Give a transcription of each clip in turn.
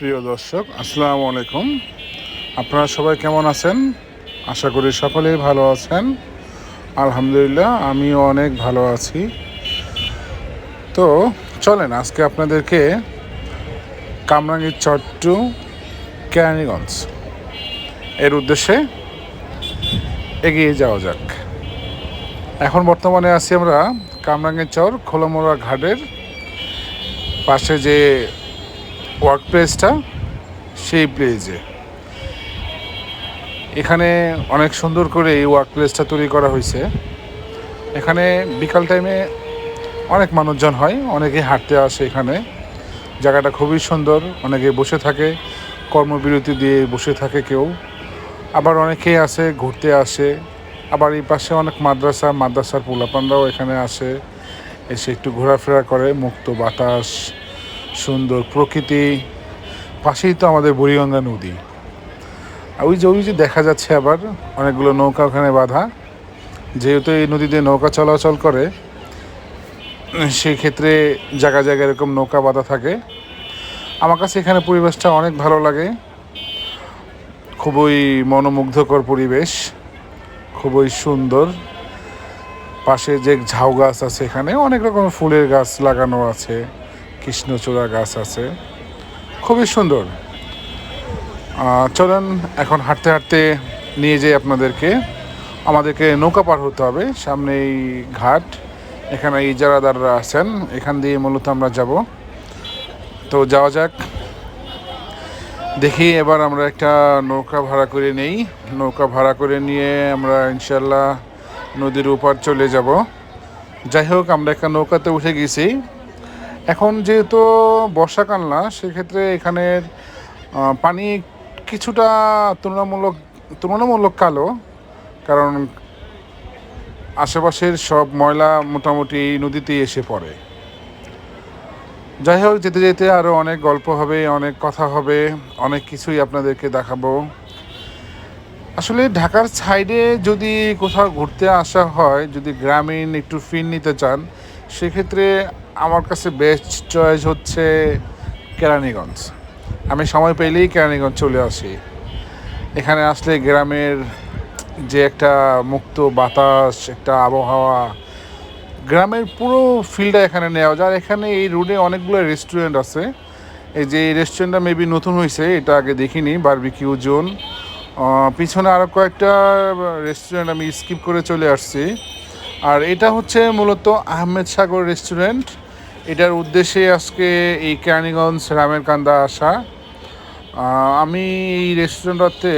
প্রিয় দর্শক, আসসালামু আলাইকুম। আপনারা সবাই কেমন আছেন? আশা করি সকলেই ভালো আছেন। আলহামদুলিল্লাহ, আমিও অনেক ভালো আছি। তো, চলেন আজকে আপনাদেরকে কামরাঙ্গীর চট্টু, কেরানীগঞ্জ। এর উদ্দেশ্যে এগিয়ে যাওয়া যাক। এখন বর্তমানে আছি আমরা কামরাঙ্গীর চর, খোলামোড়া ঘাটের পাশে যে ওয়ার্ক প্লেসটা সেই প্লেসে এখানে অনেক সুন্দর করে এই ওয়ার্ক প্লেসটা তৈরি করা হয়েছে। এখানে বিকাল টাইমে অনেক মানুষজন হয়, অনেকে হাঁটতে আসে এখানে। জায়গাটা খুবই সুন্দর, অনেকে বসে থাকে, কর্মবিরতি দিয়ে বসে থাকে কেউ। আবার অনেকেই আসে, ঘুরতে আসে। আবার এই পাশে অনেক মাদ্রাসা, মাদ্রাসার পোলাপানরাও এখানে আসে, এসে একটু ঘোরাফেরা করে, মুক্ত বাতাস। সুন্দর প্রকৃতি। পাশেই তো আমাদের বুড়িগঙ্গা নদী। আর ওই যে ওই যে দেখা যাচ্ছে আবার অনেকগুলো নৌকা ওখানে বাঁধা। যেহেতু এই নদীতে নৌকা চলাচল করে সেই ক্ষেত্রে জায়গা জায়গায় এরকম নৌকা বাঁধা থাকে। আমার কাছে এখানে পরিবেশটা অনেক ভালো লাগে। খুবই মনোমুগ্ধকর পরিবেশ। খুবই সুন্দর। পাশে যে ঝাউ গাছ আছে এখানে অনেক রকম ফুলের গাছ লাগানো আছে। কৃষ্ণচূড়া গাছ আছে। খুবই সুন্দর। চলেন এখন হাঁটতে হাঁটতে নিয়ে যাই আপনাদেরকে। আমাদেরকে নৌকা পার হতে হবে সামনে এই ঘাট, এখানে ইজারাদাররা আছেন, এখান দিয়ে মূলত আমরা যাব। তো যাওয়া যাক। দেখি এবার আমরা একটা নৌকা ভাড়া করে নেই। নৌকা ভাড়া করে নিয়ে আমরা ইনশাল্লাহ নদীর উপার চলে যাব। যাই হোক, আমরা একটা নৌকাতে উঠে গেছি। এখন যেহেতু বর্ষাকাল না, সেক্ষেত্রে এখানের পানি কিছুটা তুলনামূলক তুলনামূলক কালো, কারণ আশেপাশের সব ময়লা মোটামুটি নদীতেই এসে পড়ে। যাই হোক, যেতে যেতে আরও অনেক গল্প হবে, অনেক কথা হবে, অনেক কিছুই আপনাদেরকে দেখাবো। আসলে ঢাকার সাইডে যদি কোথাও ঘুরতে আসা হয়, যদি গ্রামীণ একটু ফিল নিতে চান, সেক্ষেত্রে আমার কাছে বেস্ট চয়েস হচ্ছে কেরানীগঞ্জ। আমি সময় পেলেই কেরানীগঞ্জ চলে আসি। এখানে আসলে গ্রামের যে একটা মুক্ত বাতাস, একটা আবহাওয়া, গ্রামের পুরো ফিলটা এখানে নেওয়া যায়। এখানে এই রোডে অনেকগুলো রেস্টুরেন্ট আছে। এই যে রেস্টুরেন্টটা মেবি নতুন হয়েছে এটা আগে দেখিনি বারবিকিউ জোন পিছনে আরও কয়েকটা রেস্টুরেন্ট আমি স্কিপ করে চলে আসছি। আর এটা হচ্ছে মূলত আহমেদ সাগর রেস্টুরেন্ট এটার উদ্দেশ্যে আজকে এই কেরানীগঞ্জ রামের কান্দা আসা আমি এই রেস্টুরেন্টটাতে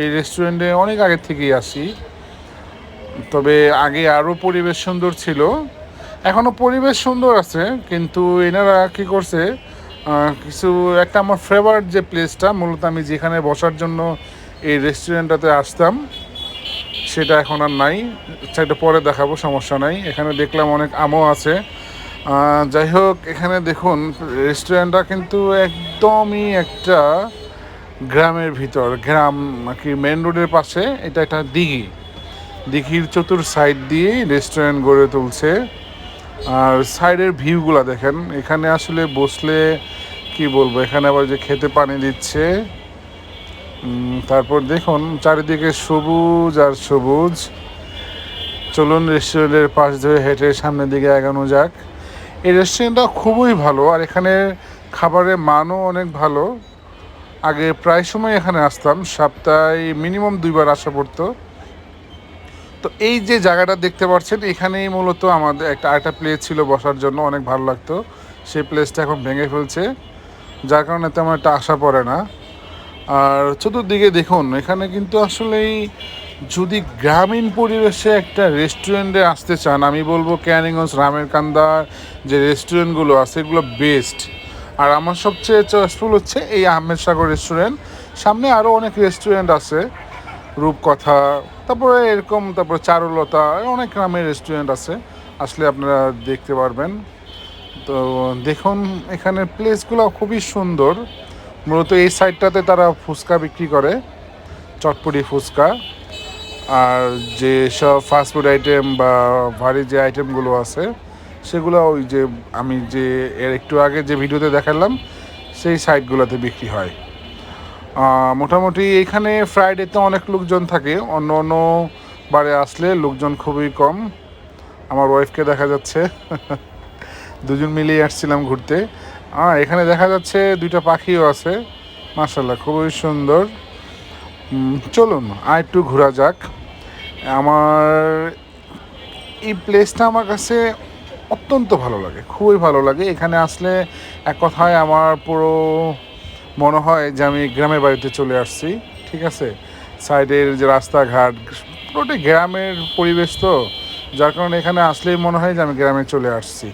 এই রেস্টুরেন্টে অনেক আগে থেকেই আসি তবে আগে আরও পরিবেশ সুন্দর ছিল। এখনও পরিবেশ সুন্দর আছে, কিন্তু এনারা কি করছে কিছু একটা আমার ফেভারিট যে প্লেসটা মূলত আমি যেখানে বসার জন্য এই রেস্টুরেন্টটাতে আসতাম, সেটা এখন আর নাই। সেটা পরে দেখাবো, সমস্যা নাই। এখানে দেখলাম অনেক আমও আছে। যাই হোক, এখানে দেখুন রেস্টুরেন্টটা কিন্তু একদমই একটা গ্রামের ভিতর, গ্রাম নাকি মেন রোডের পাশে, এটা একটা দিঘি। দিঘির চতুর সাইড দিয়ে রেস্টুরেন্ট গড়ে তুলছে। আর সাইডের ভিউগুলো দেখেন, এখানে আসলে বসলে কি বলব, এখানে আবার যে খেতে পানি দিচ্ছে। তারপর দেখুন, চারিদিকে সবুজ আর সবুজ। চলুন রেস্টুরেন্টের পাশ ধরে হেঁটে সামনের দিকে এগানো যাক। এই রেস্টুরেন্টটা খুবই ভালো, আর এখানে খাবারের মানও অনেক ভালো। আগে প্রায় সময় এখানে আসতাম, সপ্তাহে মিনিমাম দুইবার আসা পড়তো। তো এই যে জায়গাটা দেখতে পাচ্ছেন, এখানেই মূলত আমাদের একটা, আরেকটা প্লেস ছিল বসার জন্য, অনেক ভালো লাগতো। সেই প্লেসটা এখন ভেঙে ফেলছে, যার কারণে তেমন একটা আশা পড়ে না। আর চতুর্দিকে দেখুন, এখানে কিন্তু আসলেই যদি গ্রামীণ পরিবেশে একটা রেস্টুরেন্টে আসতে চান, আমি বলব ক্যানিগঞ্জ রামের কান্দা যে রেস্টুরেন্টগুলো আছে, এগুলো বেস্ট আর আমার সবচেয়ে চয়েসফুল হচ্ছে এই আহমেদ সাগর রেস্টুরেন্ট সামনে আরও অনেক রেস্টুরেন্ট আছে, রূপকথা, তারপরে এরকম, তারপরে চারুলতা অনেক নামের রেস্টুরেন্ট আছে, আসলে আপনারা দেখতে পারবেন। তো দেখুন, এখানে প্লেসগুলো খুবই সুন্দর। মূলত এই সাইডটাতে তারা ফুচকা বিক্রি করে, চটপটি ফুচকা। আর যে সব ফাস্টফুড আইটেম বা ভারী যে আইটেমগুলো আছে, সেগুলো ওই যে আমি যে এর একটু আগে যে ভিডিওতে দেখালাম, সেই সাইটগুলোতে বিক্রি হয়। মোটামুটি এখানে ফ্রাইডেতে অনেক লোকজন থাকে, অন্য অন্য বারে আসলে লোকজন খুবই কম। আমার ওয়াইফকে দেখা যাচ্ছে। দুজন মিলিয়ে আসছিলাম ঘুরতে। আর এখানে দেখা যাচ্ছে দুইটা পাখিও আছে। মার্শাল্লাহ খুবই সুন্দর। চলুন, আর একটু ঘোরা যাক। আমার এই প্লেসটা আমার কাছে অত্যন্ত ভালো লাগে, খুবই ভালো লাগে। এখানে আসলে এক কথায় আমার পুরো মনে হয় যে আমি গ্রামের বাড়িতে চলে আসছি, ঠিক আছে? সাইডের যে রাস্তাঘাট পুরোটাই গ্রামের পরিবেশ তো, যার কারণে এখানে আসলেই মনে হয় যে আমি গ্রামে চলে আসছি।